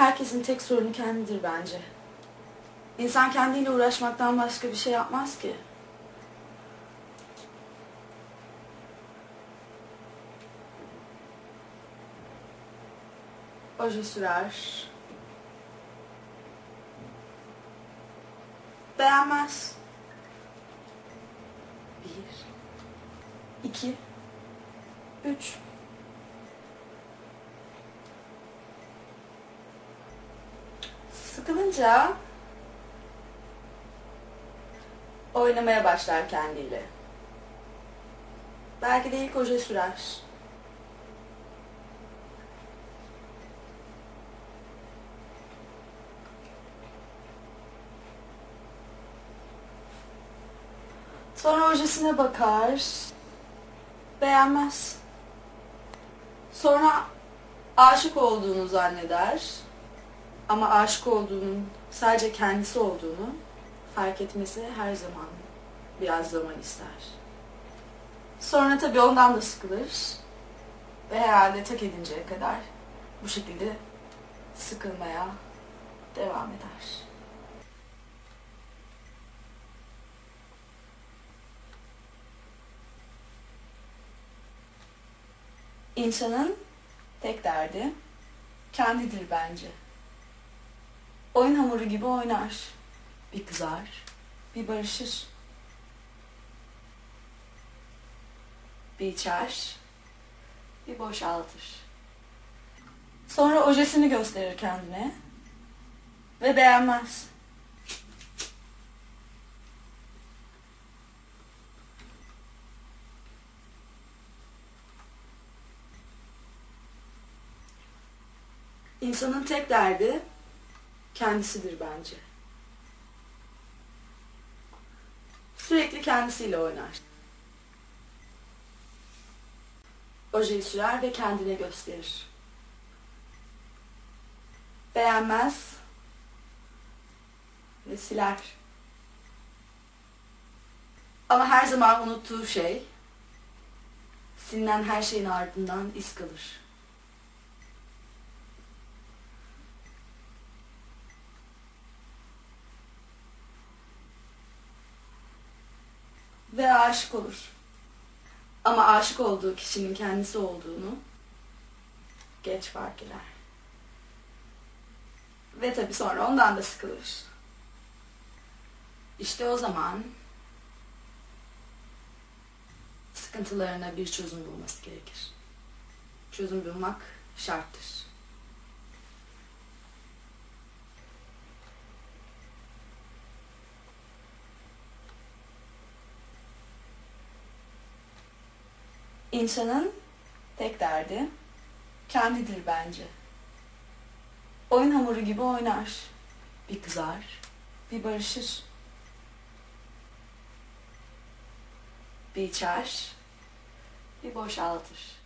Herkesin tek sorunu kendidir bence. İnsan kendiyle uğraşmaktan başka bir şey yapmaz ki. Oje sürer. Beğenmez. Bir, iki, üç. Sıkılınca oynamaya başlar kendiyle. Belki de ilk oje sürer. Sonra ojesine bakar. Beğenmez. Sonra aşık olduğunu zanneder. Ama aşık olduğunun sadece kendisi olduğunu fark etmesi her zaman biraz zaman ister. Sonra tabii ondan da sıkılır. Ve herhalde tak edinceye kadar bu şekilde sıkılmaya devam eder. İnsanın tek derdi kendidir bence. Oyun hamuru gibi oynar. Bir kızar, bir barışır. Bir içer, bir boşaltır. Sonra ojesini gösterir kendine ve beğenmez. İnsanın tek derdi kendisidir bence. Sürekli kendisiyle oynar. Ojeyi sürer ve kendine gösterir. Beğenmez ve siler. Ama her zaman unuttuğu şey, silinen her şeyin ardından iz kalır. Ve aşık olur. Ama aşık olduğu kişinin kendisi olduğunu geç fark eder. Ve tabii sonra ondan da sıkılır. İşte o zaman sıkıntılarına bir çözüm bulması gerekir. Çözüm bulmak şarttır. İnsanın tek derdi kendidir bence. Oyun hamuru gibi oynar. Bir kızar, bir barışır. Bir içer, bir boşaltır.